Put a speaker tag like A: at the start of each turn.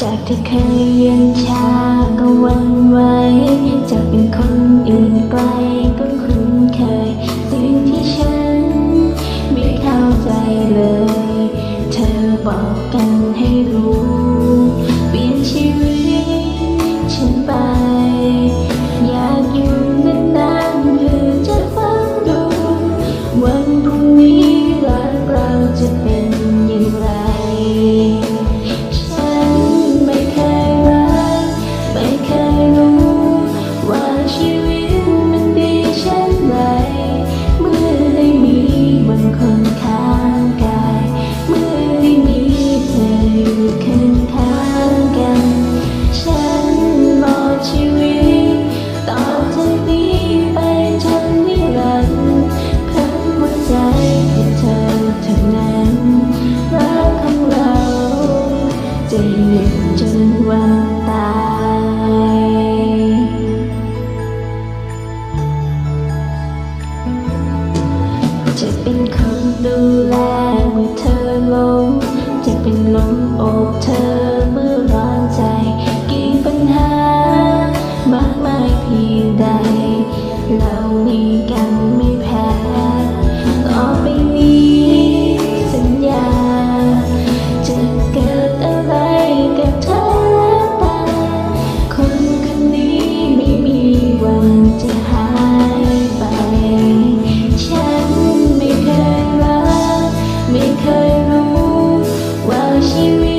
A: จากที่เคยเย็นชาก็วันไหวจากเป็นคนอื่นไกล นพรุ่งนี้รักเราจะเป็น เพียงใดเรามีกันไม่แพ้ต่อไปนี้สัญญา จะเกิดอะไรกับเธอแล้วแต่คนคนนี้ไม่มีวันจะหายไป ฉันไม่เคยรักไม่เคยรู้ว่าชีวิต